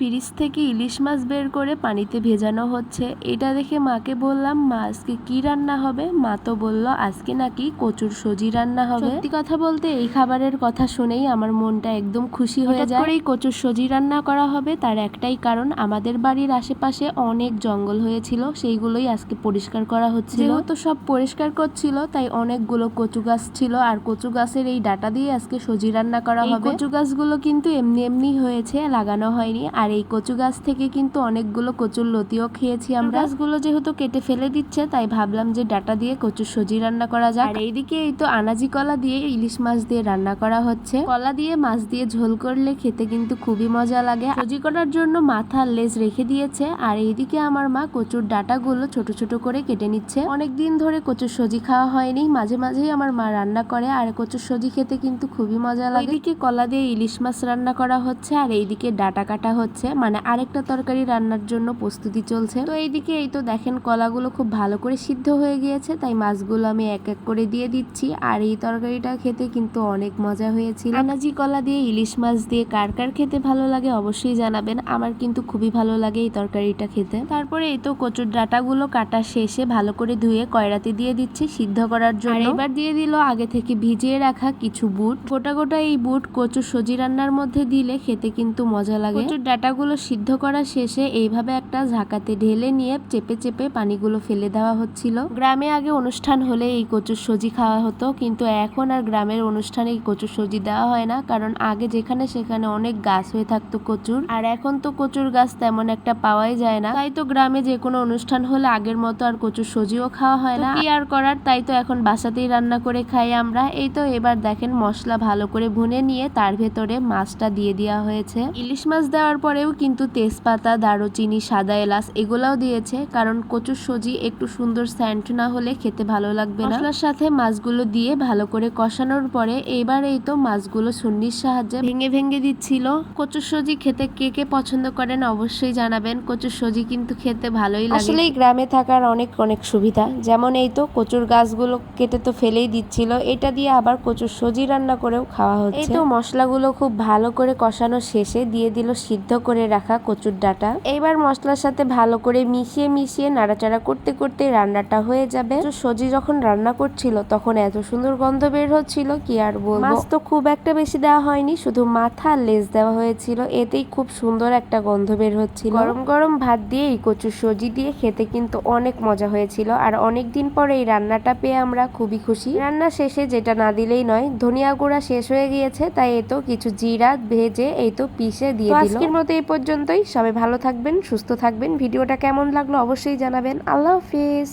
Fridge থেকে ইলিশ মাছ বের করে পানিতে ভেজানো হচ্ছে। এটা দেখে মাকে বললাম মা আজকে কি রান্না হবে? মা তো বলল আজকে নাকি কচুর সজি রান্না হবে। সত্যি কথা বলতে এই খাবারের কথা শুনেই আমার মনটা একদম খুশি হয়ে যায়। এই কচুর সজি রান্না করা হবে তার একটাই কারণ আমাদের বাড়ির আশেপাশে অনেক জঙ্গল হয়েছিল সেইগুলোই আজকে পরিষ্কার করা হচ্ছিল। যেহেতু সব পরিষ্কার করছিল তাই অনেকগুলো কচু গাছ ছিল আর কচু গাছের এই ডাটা দিয়ে আজকে সজি রান্না করা হবে। কচু গাছগুলো কিন্তু এমনি এমনি হয়েছে লাগানো হয়নি আর এই কচু গাছ থেকে কিন্তু অনেকগুলো কচুর লতিও খেয়েছি আমরা। গাছগুলো যেহেতু কেটে ফেলে দিচ্ছে তাই ভাবলাম যে ডাটা দিয়ে কচুর সজি রান্না করা যাক। আর এইদিকে এই তো আনাজি কলা দিয়ে ইলিশ মাছ দিয়ে রান্না করা হচ্ছে। কলা দিয়ে মাছ দিয়ে ঝোল করলে খেতে কিন্তু খুবই মজা লাগে। সজি করার জন্য মাথা লেজ রেখে দিয়েছে আর এইদিকে আমার মা কচুর ডাটাগুলো ছোট ছোট করে কেটে নিচ্ছে। অনেকদিন ধরে কচুর সজি খাওয়া হয়নি মাঝে মাঝেই আমার মা রান্না করে আর কচুর সজি খেতে কিন্তু খুবই মজা লাগে। এদিকে কলা দিয়ে ইলিশ মাছ রান্না করা হচ্ছে আর এইদিকে ডাটা কাটা হচ্ছে। মানে আরেকটা তরকারি রান্নার জন্য প্রস্তুতি চলছে। তো এইদিকে এই তো দেখেন কলাগুলো খুব ভালো করে সিদ্ধ হয়ে গিয়েছে, তাই মাছগুলো আমি এক এক করে দিয়ে দিচ্ছি। আর এই তরকারিটা খেতে কিন্তু অনেক মজা হয়েছিল। আনাজি কলা দিয়ে ইলিশ মাছ দিয়ে কার কার খেতে ভালো লাগে অবশ্যই জানাবেন। আমার কিন্তু খুবই ভালো লাগে এই তরকারিটা খেতে। তারপরে এই তো কচুর ডাটাগুলো কাটা শেষে ভালো করে ধুয়ে কয়রাতে দিয়ে দিচ্ছি সিদ্ধ করার জন্য। এবার দিয়ে দিল আগে থেকে ভিজিয়ে রাখা কিছু বুট। গোটা গোটা এই বুট কচুর সজি রান্নার মধ্যে দিলে খেতে কিন্তু মজা লাগে। কচুর ডাটাগুলো সিদ্ধ করা শেষে এইভাবে একটা ঝাঁকাতে ঢেলে নিয়ে চেপে চেপে পানিগুলো ফেলে দেওয়া হচ্ছিল। গ্রামে আগে অনুষ্ঠান হলে এই কচুর সজি খাওয়া হতো কিন্তু এখন আর গ্রামের অনুষ্ঠানে এই কচুর সজি দেওয়া হয় না কারণ আগে যেখানে সেখানে অনেক গাছ হয়ে থাকতো কচুর আর এখন তো কচুর গাছ তেমন একটা পাওয়াই যায় না। তাই তো গ্রামে যে কোনো অনুষ্ঠান হলে আগের মতো আর কচুর সজিও খাওয়া হয় না। কি আর করার তাই তো এখন বাসাতেই রান্না করে খাই আমরা। এই তো এবার দেখেন মশলা ভালো করে ভুনে নিয়ে তার ভেতরে মাছটা দিয়ে দেওয়া হয়েছে। ইলিশ মাছ দেওয়ার পরেও কিন্তু তেজপাতা দারুচিনি সাদা এলাচ এগুলাও দিয়েছে কারণ কচুর সজি একটু সুন্দর স্যান্ট না হলে খেতে ভালো লাগবে না। মশলার সাথে মাছগুলো দিয়ে ভালো করে কষানোর পরে এবার এই তো মাছগুলো সুন্নির সাহায্যে ভেঙে ভেঙে দিচ্ছিল। কচুর সজি খেতে কে কে পছন্দ করেন অবশ্যই জানাবেন কচুর সজি কিন্তু খেতে ভালোই লাগে। আসলে গ্রামে থাকার অনেক অনেক সুবিধা যেমন এই তো কচুর গাছগুলো কেটে তো ফেলেই দিচ্ছিল এটা দিয়ে আবার কচুর সজি রান্না করেও খাওয়া হচ্ছে। এই তো মশলাগুলো খুব ভালো করে কষানো শেষে দিয়ে দিল সিদ্ধ করে রাখা কচুর ডাটা। এইবার মশলার সাথে ভালো করে মিশিয়ে মিশিয়ে নাড়াচাড়া করতে করতে রান্নাটা হয়ে যাবে। সজি যখন রান্না করছিল তখন এত সুন্দর গন্ধ বের হচ্ছিল কি আর বলব? মাছ তো খুব একটা বেশি দেওয়া হয়নি শুধু মাথা আর লেজ দেওয়া হয়েছিল। এতেই খুব সুন্দর একটা গন্ধ বের হচ্ছিল। গরম গরম ভাত দিয়ে এই কচুর সজি দিয়ে খেতে কিন্তু অনেক মজা হয়েছিল। আর অনেক দিন পরে এই রান্নাটা পেয়ে আমরা খুবই খুশি। রান্না শেষে যেটা না দিলেই নয় ধনিয়া গুঁড়া শেষ হয়ে গিয়েছে তাই এতো কিছু জিরা ভেজে এই তো পিষে দিয়ে দিল। আজকের মতো এই পর্যন্তই। সবাই ভালো থাকবেন সুস্থ থাকবেন। ভিডিওটা কেমন লাগল অবশ্যই জানাবেন। আল্লাহ হাফিজ।